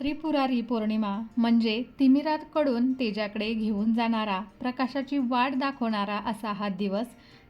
त्रिपुरारी पौर्णिमा म्हणजे तिमिराकडून तेजाकडे घेऊन जाणारा प्रकाशाची वाट दाखवणारा असा हा दिवस.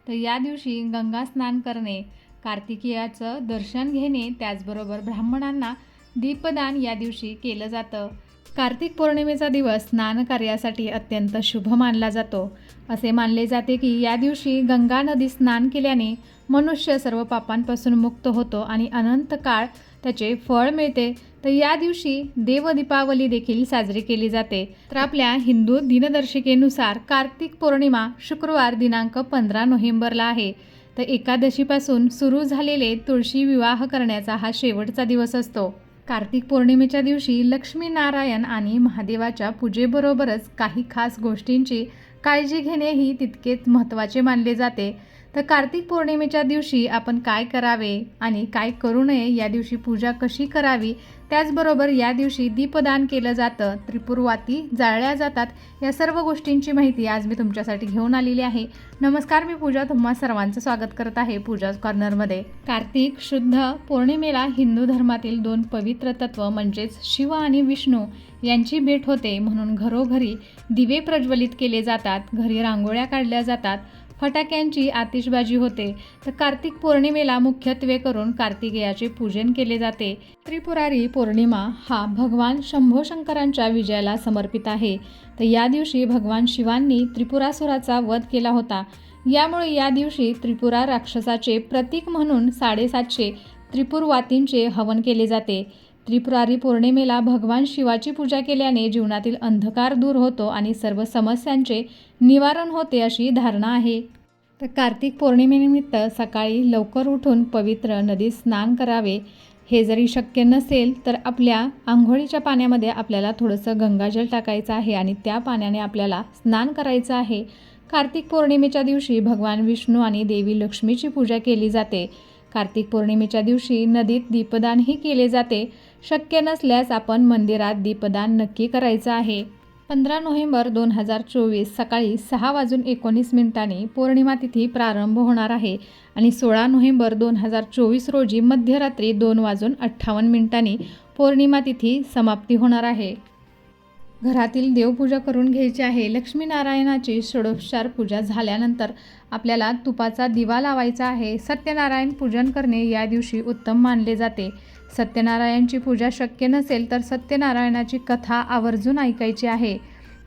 तर या दिवशी गंगा स्नान करणे कार्तिकेयाचं दर्शन घेणे त्याचबरोबर ब्राह्मणांना दीपदान या दिवशी केलं जातं. कार्तिक पौर्णिमेचा दिवस स्नान कार्यासाठी अत्यंत शुभ मानला जातो. असे मानले जाते की या दिवशी गंगा नदी स्नान केल्याने मनुष्य सर्व पापांपासून मुक्त होतो आणि अनंत काळ त्याचे फळ मिळते. तर या दिवशी देवदीपावली देखील साजरी केली जाते. तर आपल्या हिंदू दिनदर्शिकेनुसार कार्तिक पौर्णिमा शुक्रवार दिनांक पंधरा नोव्हेंबरला आहे. तर एकादशीपासून सुरू झालेले तुळशी विवाह करण्याचा हा शेवटचा दिवस असतो. कार्तिक पौर्णिमेच्या दिवशी लक्ष्मीनारायण आणि महादेवाच्या पूजेबरोबरच काही खास गोष्टींची काळजी घेणेही तितकेच महत्त्वाचे मानले जाते. तर कार्तिक पौर्णिमेच्या दिवशी आपण काय करावे आणि काय करू नये या दिवशी पूजा कशी करावी त्याचबरोबर या दिवशी दीपदान केलं जातं त्रिपुरवाती जाळल्या जातात या सर्व गोष्टींची माहिती आज मी तुमच्यासाठी घेऊन आलेली आहे. नमस्कार मी पूजा. तुम्हा सर्वांचं स्वागत करत आहे पूजा कॉर्नरमध्ये. कार्तिक शुद्ध पौर्णिमेला हिंदू धर्मातील दोन पवित्र तत्व म्हणजेच शिव आणि विष्णू यांची भेट होते म्हणून घरोघरी दिवे प्रज्वलित केले जातात घरी रांगोळ्या काढल्या जातात फटाक्यांची आतिषबाजी होते. तर कार्तिक पौर्णिमेला मुख्यत्वे करून कार्तिकेयाचे पूजन केले जाते. त्रिपुरारी पौर्णिमा हा भगवान शंभो शंकरांच्या विजयाला समर्पित आहे. तर या दिवशी भगवान शिवांनी त्रिपुरासुराचा वध केला होता. यामुळे या दिवशी त्रिपुरा राक्षसाचे प्रतीक म्हणून साडेसातशे त्रिपुरवातींचे हवन केले जाते. त्रिपुरारी पौर्णिमेला भगवान शिवाची पूजा केल्याने जीवनातील अंधकार दूर होतो आणि सर्व समस्यांचे निवारण होते अशी धारणा आहे. तर कार्तिक पौर्णिमेनिमित्त सकाळी लवकर उठून पवित्र नदीत स्नान करावे. हे जरी शक्य नसेल तर आपल्या आंघोळीच्या पाण्यामध्ये आपल्याला थोडंसं गंगाजल टाकायचं आहे आणि त्या पाण्याने आपल्याला स्नान करायचं आहे. कार्तिक पौर्णिमेच्या दिवशी भगवान विष्णू आणि देवी लक्ष्मीची पूजा केली जाते. कार्तिक पौर्णिमेच्या दिवशी नदीत दीपदानही केले जाते. शक्य नसल्यास आपण मंदिरात दीपदान नक्की करायचं आहे. पंधरा नोव्हेंबर दोन हजार चोवीस सकाळी सहा वाजून एकोणीस मिनिटांनी पौर्णिमा तिथी प्रारंभ होणार आहे आणि सोळा नोव्हेंबर दोन हजार चोवीस रोजी मध्यरात्री दोन वाजून अठ्ठावन्न मिनिटांनी पौर्णिमा तिथी समाप्ती होणार आहे. घरातील देवपूजा करून घ्यायची आहे. लक्ष्मीनारायणाची षडोपचार पूजा झाल्यानंतर आपल्याला तुपाचा दिवा लावायचा आहे. सत्यनारायण पूजन करणे या दिवशी उत्तम मानले जाते. सत्यनारायणची पूजा शक्य नसेल तर सत्यनारायणाची कथा आवर्जून ऐकायची आहे.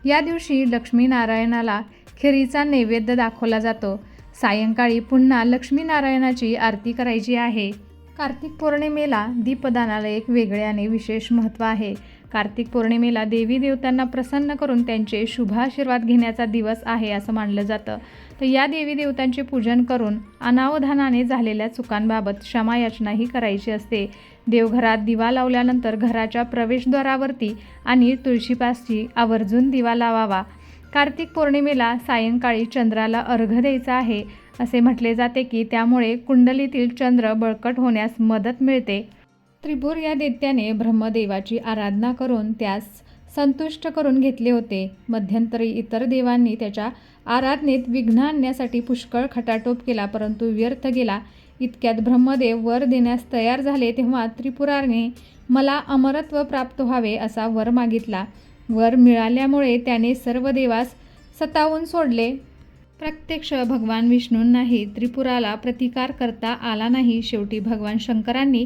या दिवशी लक्ष्मीनारायणाला खिरीचा नैवेद्य दाखवला जातो. सायंकाळी पुन्हा लक्ष्मीनारायणाची आरती करायची आहे. कार्तिक पौर्णिमेला दीपदानाला एक वेगळ्याने विशेष महत्त्व आहे. कार्तिक पौर्णिमेला देवी देवतांना प्रसन्न करून त्यांचे शुभाशीर्वाद घेण्याचा दिवस आहे असं मानलं जातं. तर या देवी देवतांचे पूजन करून अनावधानाने झालेल्या चुकांबाबत क्षमायाचनाही करायची असते. देवघरात दिवा लावल्यानंतर घराच्या प्रवेशद्वारावरती आणि तुळशीपासची आवर्जून दिवा लावावा. कार्तिक पौर्णिमेला सायंकाळी चंद्राला अर्घ द्यायचा आहे. असे म्हटले जाते की त्यामुळे कुंडलीतील चंद्र बळकट होण्यास मदत मिळते. त्रिपुर या दैत्याने ब्रह्मदेवाची आराधना करून त्यास संतुष्ट करून घेतले होते. मध्यंतरी इतर देवांनी त्याच्या आराधनेत विघ्न आणण्यासाठी पुष्कळ खटाटोप केला परंतु व्यर्थ गेला. इतक्यात ब्रह्मदेव वर देण्यास तयार झाले तेव्हा त्रिपुराने मला अमरत्व प्राप्त व्हावे असा वर मागितला. वर मिळाल्यामुळे त्याने सर्व देवास सतावून सोडले. प्रत्यक्ष भगवान विष्णूंनाही त्रिपुराला प्रतिकार करता आला नाही. शेवटी भगवान शंकरांनी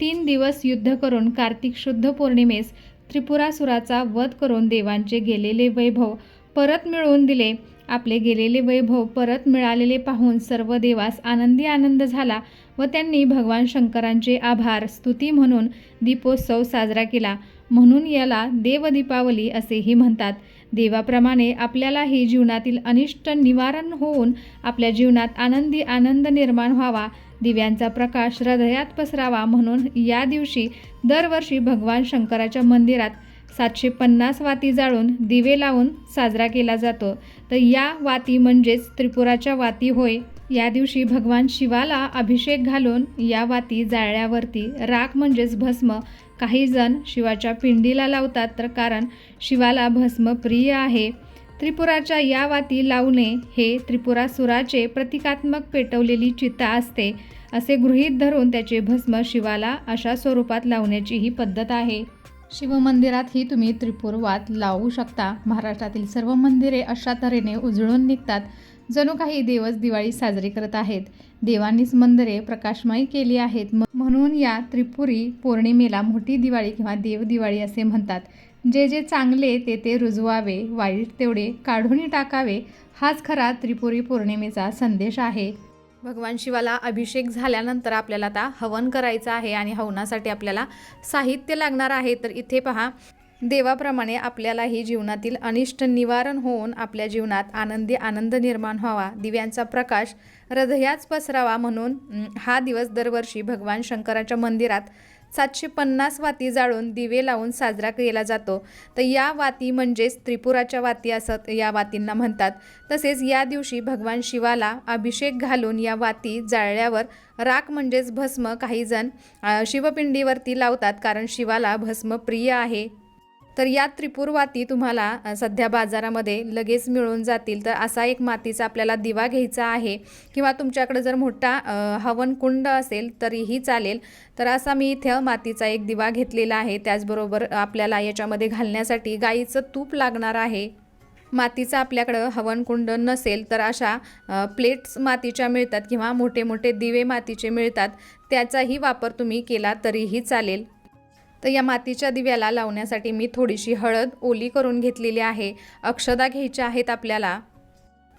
तीन दिवस युद्ध करून कार्तिक शुद्ध पौर्णिमेस त्रिपुरासुराचा वध करून देवांचे गेलेले वैभव परत मिळवून दिले. आपले गेलेले वैभव परत मिळालेले पाहून सर्व देवास आनंदी आनंद झाला व त्यांनी भगवान शंकरांचे आभार स्तुती म्हणून दीपोत्सव साजरा केला. म्हणून याला देवदीपावली असेही म्हणतात. देवाप्रमाणे आपल्यालाही जीवनातील अनिष्ट निवारण होऊन आपल्या जीवनात आनंदी आनंद निर्माण व्हावा दिव्यांचा प्रकाश हृदयात पसरावा म्हणून या दिवशी दरवर्षी भगवान शंकराच्या मंदिरात सातशे पन्नास वाती जाळून दिवे लावून साजरा केला जातो. तर या वाती म्हणजेच त्रिपुराच्या वाती होय. या दिवशी भगवान शिवाला अभिषेक घालून या वाती जाळल्यावरती राख म्हणजेच भस्म. काही जण शिवाच्या पिंडीला लावतात तर कारण शिवाला भस्म प्रिय आहे. त्रिपुराच्या या वाती लावणे हे त्रिपुरासुराचे प्रतिकात्मक पेटवलेली चिता असते असे गृहीत धरून त्याचे भस्म शिवाला अशा स्वरूपात लावण्याची ही पद्धत आहे. शिवमंदिरातही तुम्ही त्रिपुरवात लावू शकता. महाराष्ट्रातील सर्व मंदिरे अशा तऱ्हेने उजळून निघतात जणू काही देवच दिवाळी साजरी करत आहेत. देवांनीच मंदिरे प्रकाशमयी केली आहेत. म्हणून या त्रिपुरी पौर्णिमेला मोठी दिवाळी किंवा देवदिवाळी असे म्हणतात. जे जे चांगले ते ते रुजवावे वाईट तेवढे काढून टाकावे हाच खरा त्रिपुरी पौर्णिमेचा संदेश आहे. भगवान शिवाला अभिषेक झाल्यानंतर आपल्याला आता हवन करायचं आहे आणि हवनासाठी आपल्याला साहित्य लागणार आहे. तर इथे पहा देवाप्रमाणे आपल्यालाही जीवनातील अनिष्ट निवारण होऊन आपल्या जीवनात आनंदी आनंद निर्माण व्हावा दिव्यांचा प्रकाश हृदयाच पसरावा म्हणून हा दिवस दरवर्षी भगवान शंकराच्या मंदिरात सातशे पन्नास वाती जाळून दिवे लावून साजरा केला जातो. तर या वाती म्हणजेच त्रिपुराच्या वाती असत या वातींना म्हणतात. तसेच या दिवशी भगवान शिवाला अभिषेक घालून या वाती जाळल्यावर राख म्हणजेच भस्म काहीजण शिवपिंडीवरती लावतात. कारण शिवाला भस्म प्रिय आहे. तर या त्रिपुरवाती तुम्हाला सध्या बाजारामध्ये लगेच मिळून जातील. तर असा एक मातीचा आपल्याला दिवा घ्यायचा आहे किंवा तुमच्याकडे जर मोठा हवनकुंड असेल तरीही चालेल. तर असा मी इथं मातीचा एक दिवा घेतलेला आहे. त्याचबरोबर आपल्याला याच्यामध्ये घालण्यासाठी गाईचं तूप लागणार आहे. मातीचा आपल्याकडं हवनकुंड नसेल तर अशा प्लेट्स मातीच्या मिळतात किंवा मोठे मोठे दिवे मातीचे मिळतात. त्याचाही वापर तुम्ही केला तरीही चालेल. तर या मातीच्या दिव्याला लावण्यासाठी मी थोडीशी हळद ओली करून घेतलेली आहे. अक्षदा घ्यायच्या आहेत आपल्याला.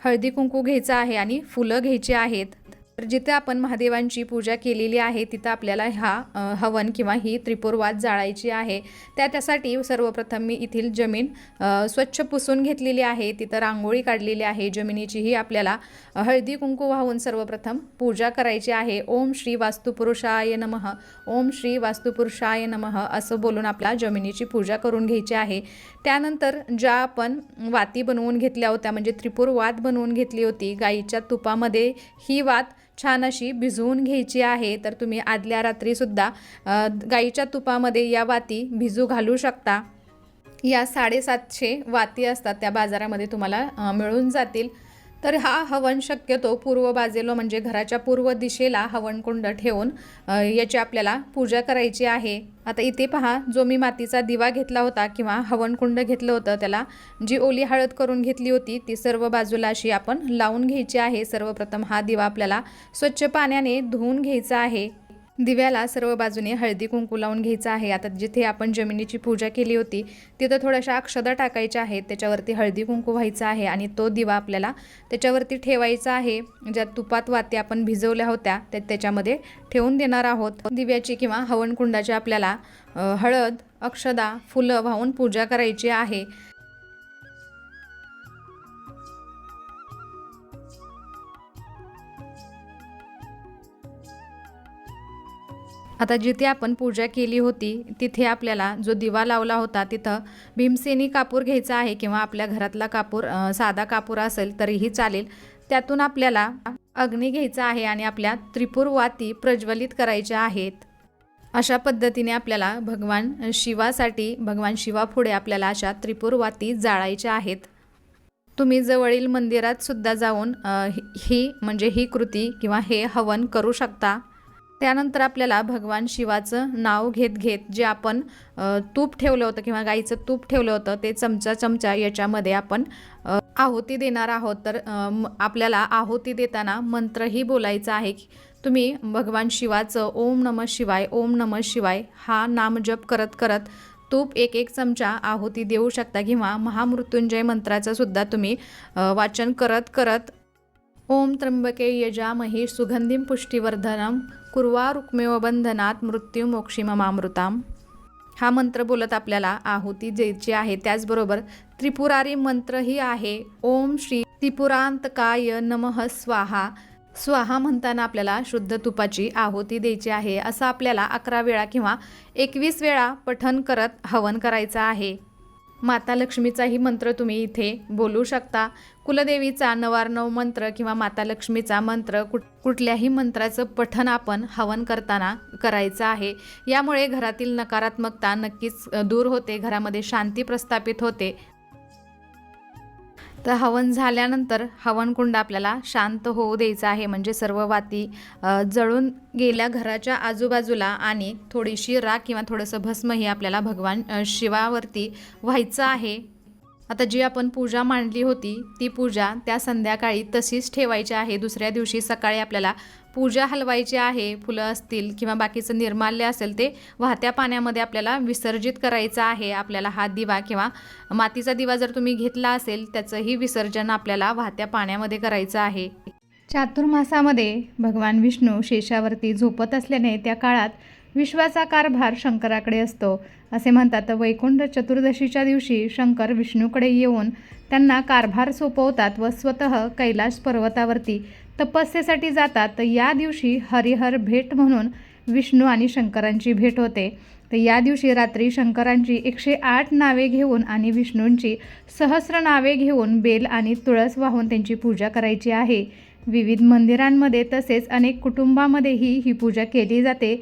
हळदी कुंकू घ्यायचं आहे आणि फुलं घ्यायची आहेत. तर जिथे आपण महादेवांची पूजा केलेली आहे तिथं आपल्याला हा हवन किंवा ही त्रिपुरवात जाळायची आहे. त्या त्यासाठी सर्वप्रथम मी येथील जमीन स्वच्छ पुसून घेतलेली आहे. तिथं रांगोळी काढलेली आहे. जमिनीचीही आपल्याला हळदी कुंकू वाहून सर्वप्रथम पूजा करायची आहे. ओम श्री वास्तुपुरुषाय नमः. ओम श्री वास्तुपुरुषाय नमः असं बोलून आपल्या जमिनीची पूजा करून घ्यायची आहे. त्यानंतर ज्या आपण वाती बनवून घेतल्या होत्या म्हणजे त्रिपुर वात बनवून घेतली होती गाईच्या तुपामध्ये ही वात छान अशी भिजवून घ्यायची आहे तर तुम्ही आदल्या रात्रीसुद्धा गाईच्या तुपामध्ये या वाती भिजू घालू शकता. या साडेसातशे वाती असतात त्या बाजारामध्ये तुम्हाला मिळून जातील. तर हा हवन शक्यतो पूर्व बाजूला म्हणजे घराच्या पूर्व दिशेला हवनकुंड ठेवून याची आपल्याला पूजा करायची आहे. आता इथे पहा जो मी मातीचा दिवा घेतला होता किंवा हवनकुंड घेतलं होतं त्याला जी ओली हळद करून घेतली होती ती सर्व बाजूला अशी आपण लावून घ्यायची आहे. सर्वप्रथम हा दिवा आपल्याला स्वच्छ पाण्याने धुवून घ्यायचा आहे. दिव्याला सर्व बाजूने हळदी कुंकू लावून घ्यायचं आहे. आता जिथे आपण जमिनीची पूजा केली होती तिथं थोड्याशा अक्षदा टाकायच्या आहेत. त्याच्यावरती हळदी कुंकू व्हायचं आहे आणि तो दिवा आपल्याला त्याच्यावरती ठेवायचा आहे. ज्या तुपात वाती आपण भिजवल्या होत्या त्या त्याच्यामध्ये ठेवून देणार आहोत. दिव्याची किंवा हवनकुंडाची आपल्याला हळद अक्षदा फुलं वाहून पूजा करायची आहे. आता जिथे आपण पूजा केली होती तिथे आपल्याला जो दिवा लावला होता तिथं भीमसेनी कापूर घ्यायचा आहे किंवा आपल्या घरातला कापूर साधा कापूर असेल तरीही चालेल. त्यातून आपल्याला अग्नी घ्यायचा आहे आणि आपल्या त्रिपुर वाती प्रज्वलित करायच्या आहेत. अशा पद्धतीने आपल्याला भगवान शिवासाठी भगवान शिवापुढे आपल्याला अशा त्रिपुर वाती जाळायच्या आहेत. तुम्ही जवळील मंदिरात सुद्धा जाऊन ही- ही म्हणजे ही कृती किंवा हे हवन करू शकता. त्यानंतर आपल्याला भगवान शिवाचं नाव घेत घेत जे आपण तूप ठेवलं होतं किंवा गाईचं तूप ठेवलं होतं ते चमचा चमचा याच्यामध्ये आपण आहुती देणार आहोत. तर म- आपल्याला आहुती देताना मंत्रही बोलायचा आहे की तुम्ही भगवान शिवाचं ओम नम शिवाय ओम नम शिवाय हा नामजप करत करत तूप एक एक चमचा आहुती देऊ शकता किंवा महामृत्युंजय मंत्राचं सुद्धा तुम्ही वाचन करत करत ओम त्र्यंबके यजामही सुगंधीम पुष्टिवर्धनम कुर्वा रुक्मेव बंधनात मृत्यू मोक्षी ममामृताम. हा मंत्र बोलत आपल्याला आहुती द्यायची आहे. त्याचबरोबर त्रिपुरारी मंत्रही आहे. ओम श्री त्रिपुरांतकाय नमः स्वाहा. स्वाहा म्हणताना आपल्याला शुद्ध तुपाची आहुती द्यायची आहे. असं आपल्याला अकरा वेळा किंवा एकवीस वेळा पठन करत हवन करायचं आहे. माता लक्ष्मीचाही मंत्र तुम्ही इथे बोलू शकता. कुलदेवीचा नवारनव मंत्र किंवा माता लक्ष्मीचा मंत्र कुठ कुठल्याही मंत्राचं पठन आपण हवन करताना करायचं आहे. यामुळे घरातील नकारात्मकता नक्कीच दूर होते घरामध्ये शांती प्रस्थापित होते. तर हवन झाल्यानंतर हवनकुंड आपल्याला शांत होऊ द्यायचा आहे. म्हणजे सर्व वाती जळून गेल्या घराच्या आजूबाजूला आणि थोडीशी राख किंवा थोडंसं भस्मही आपल्याला भगवान शिवावरती व्हायचं आहे. आता जी आपण पूजा मांडली होती ती पूजा त्या संध्याकाळी तशीच ठेवायची आहे. दुसऱ्या दिवशी सकाळी आपल्याला पूजा हलवायची आहे फुलं असतील किंवा बाकीचं निर्माल्य असेल ते वाहत्या पाण्यामध्ये आपल्याला विसर्जित करायचं आहे. आपल्याला हा दिवा किंवा मातीचा दिवा जर तुम्ही घेतला असेल त्याचंही विसर्जन आपल्याला वाहत्या पाण्यामध्ये करायचं आहे. चातुर्मासामध्ये भगवान विष्णू शेषावरती झोपत असल्याने त्या काळात विश्वाचा कारभार शंकराकडे असतो. असे म्हणतात. वैकुंठ चतुर्दशीच्या दिवशी शंकर विष्णूकडे येऊन त्यांना कारभार सोपवतात व स्वतः कैलाश पर्वतावरती तपस्येसाठी जातात. तर या दिवशी हरिहर भेट म्हणून विष्णू आणि शंकरांची भेट होते. तर या दिवशी रात्री शंकरांची एकशे आठ नावे घेऊन आणि विष्णूंची सहस्र नावे घेऊन बेल आणि तुळस वाहून त्यांची पूजा करायची आहे. विविध मंदिरांमध्ये तसेच अनेक कुटुंबामध्येही ही पूजा केली जाते.